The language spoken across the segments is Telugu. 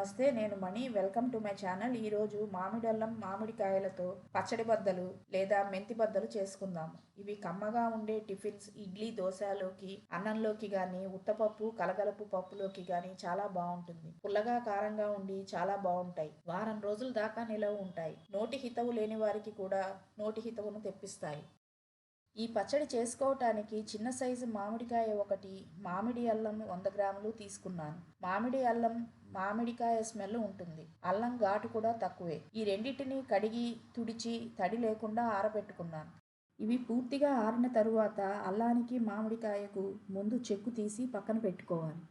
Welcome to my channel. ఈరోజు మామిడి అల్లం మామిడికాయలతో పచ్చడి బద్దలు లేదా మెంతి బద్దలు చేసుకుందాము. ఇవి కమ్మగా ఉండే టిఫిన్స్ ఇడ్లీ దోశలోకి అన్నంలోకి కానీ ఉత్తపప్పు కలగలపు పప్పులోకి కానీ చాలా బాగుంటుంది. పుల్లగా కారంగా ఉండి చాలా బాగుంటాయి. వారం రోజుల దాకా నిలవ ఉంటాయి. నోటి హితవు లేని వారికి కూడా నోటి హితవును తెప్పిస్తాయి. ఈ పచ్చడి చేసుకోవటానికి చిన్న సైజు మామిడికాయ ఒకటి మామిడి అల్లం వంద గ్రాములు తీసుకున్నాను. మామిడి అల్లం మామిడికాయ స్మెల్ ఉంటుంది. అల్లం ఘాటు కూడా తక్కువే. ఈ రెండింటిని కడిగి తుడిచి తడి లేకుండా ఆరబెట్టుకున్నాను. ఇవి పూర్తిగా ఆరిన తరువాత అల్లానికి మామిడికాయకు ముందు చెక్కు తీసి పక్కన పెట్టుకోవాలి.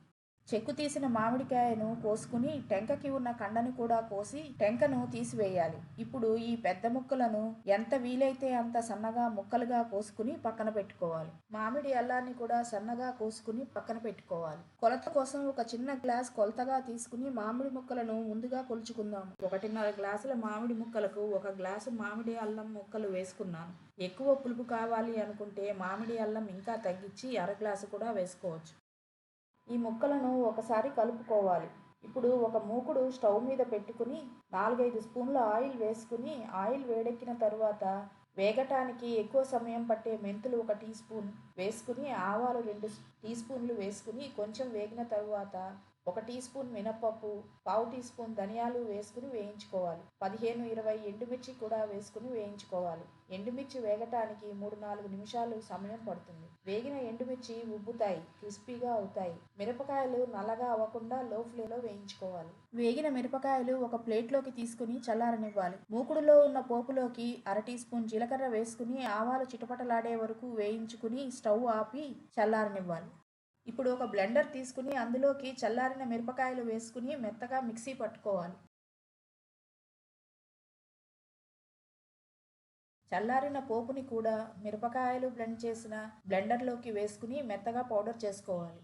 చెక్కు తీసిన మామిడికాయను కోసుకుని టెంకకి ఉన్న కండని కూడా కోసి టెంకను తీసివేయాలి. ఇప్పుడు ఈ పెద్ద ముక్కలను ఎంత వీలైతే అంత సన్నగా ముక్కలుగా కోసుకుని పక్కన పెట్టుకోవాలి. మామిడి అల్లాన్ని కూడా సన్నగా కోసుకుని పక్కన పెట్టుకోవాలి. కొలత కోసం ఒక చిన్న గ్లాస్ కొలతగా తీసుకుని మామిడి ముక్కలను ముందుగా కొలుచుకుందాం ఒకటిన్నర గ్లాసుల మామిడి ముక్కలకు ఒక గ్లాసు మామిడి అల్లం ముక్కలు వేసుకున్నాను. ఎక్కువ పులుపు కావాలి అనుకుంటే మామిడి అల్లం ఇంకా తగ్గించి అర గ్లాసు కూడా వేసుకోవచ్చు. ఈ ముక్కలను ఒకసారి కలుపుకోవాలి. ఇప్పుడు ఒక మూకుడు స్టవ్ మీద పెట్టుకుని నాలుగైదు స్పూన్ల ఆయిల్ వేసుకుని ఆయిల్ వేడెక్కిన తరువాత వేగటానికి ఎక్కువ సమయం పట్టే మెంతులు ఒక టీ స్పూన్ వేసుకుని ఆవాలు రెండు టీ స్పూన్లు వేసుకుని కొంచెం వేగిన తరువాత ఒక టీ స్పూన్ మినపప్పు పావు టీ స్పూన్ ధనియాలు వేసుకుని వేయించుకోవాలి. పదిహేను ఇరవై ఎండుమిర్చి కూడా వేసుకుని వేయించుకోవాలి. ఎండుమిర్చి వేగటానికి మూడు నాలుగు నిమిషాలు సమయం పడుతుంది. వేగిన ఎండుమిర్చి ఉబ్బుతాయి క్రిస్పీగా అవుతాయి. మిరపకాయలు నల్లగా అవ్వకుండా లో ఫ్లేలో వేయించుకోవాలి. వేగిన మిరపకాయలు ఒక ప్లేట్లోకి తీసుకుని చల్లారనివ్వాలి. మూకుడులో ఉన్న పోపులోకి అర టీ స్పూన్ జీలకర్ర వేసుకుని ఆవాలు చిటపటలాడే వరకు వేయించుకుని స్టవ్ ఆపి చల్లారనివ్వాలి. ఇప్పుడు ఒక బ్లెండర్ తీసుకుని అందులోకి చల్లారిన మిరపకాయలు వేసుకుని మెత్తగా మిక్సీ పట్టుకోవాలి. చల్లారిన పోపుని కూడా మిరపకాయలు బ్లెండ్ చేసిన బ్లెండర్లోకి వేసుకుని మెత్తగా పౌడర్ చేసుకోవాలి.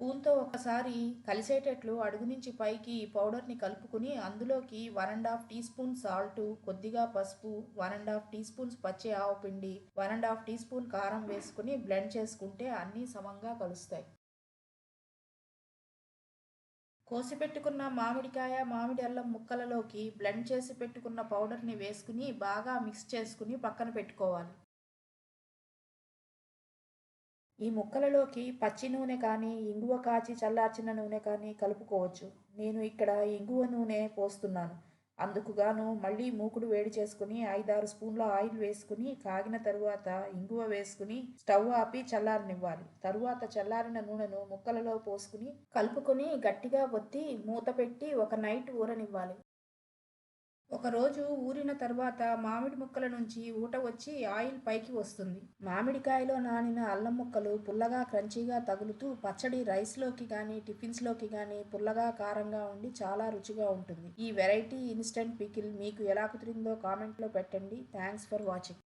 స్పూన్తో ఒకసారి కలిసేటట్లు అడుగు నుంచి పైకి ఈ పౌడర్ని కలుపుకుని అందులోకి one and half teaspoon salt కొద్దిగా పసుపు one and half teaspoons పచ్చి ఆవు పిండి one and half teaspoon కారం వేసుకుని బ్లెండ్ చేసుకుంటే అన్నీ సమంగా కలుస్తాయి. కోసి పెట్టుకున్న మామిడికాయ మామిడి అల్లం ముక్కలలోకి బ్లెండ్ చేసి పెట్టుకున్న పౌడర్ని వేసుకుని బాగా మిక్స్ చేసుకుని పక్కన పెట్టుకోవాలి. ఈ ముక్కలలోకి పచ్చి నూనె కానీ ఇంగువ కాచి చల్లార్చిన నూనె కానీ కలుపుకోవచ్చు. నేను ఇక్కడ ఇంగువ నూనె పోస్తున్నాను. అందుకుగాను మళ్ళీ మూకుడు వేడి చేసుకుని ఐదారు స్పూన్ల ఆయిల్ వేసుకుని కాగిన తరువాత ఇంగువ వేసుకుని స్టవ్ ఆపి చల్లారనివ్వాలి. తరువాత చల్లారిన నూనెను ముక్కలలో పోసుకుని కలుపుకొని గట్టిగా ఒత్తి మూత పెట్టి ఒక నైట్ ఊరనివ్వాలి. ఒకరోజు ఊరిన తర్వాత మామిడి ముక్కల నుంచి ఊట వచ్చి ఆయిల్ పైకి వస్తుంది. మామిడికాయలో నానిన అల్లం ముక్కలు పుల్లగా క్రంచీగా తగులుతూ పచ్చడి రైస్లోకి కానీ టిఫిన్స్లోకి కానీ పుల్లగా కారంగా ఉండి చాలా రుచిగా ఉంటుంది. ఈ వెరైటీ ఇన్స్టెంట్ పికిల్ మీకు ఎలా కుదిరిందో కామెంట్లో పెట్టండి. Thanks for watching.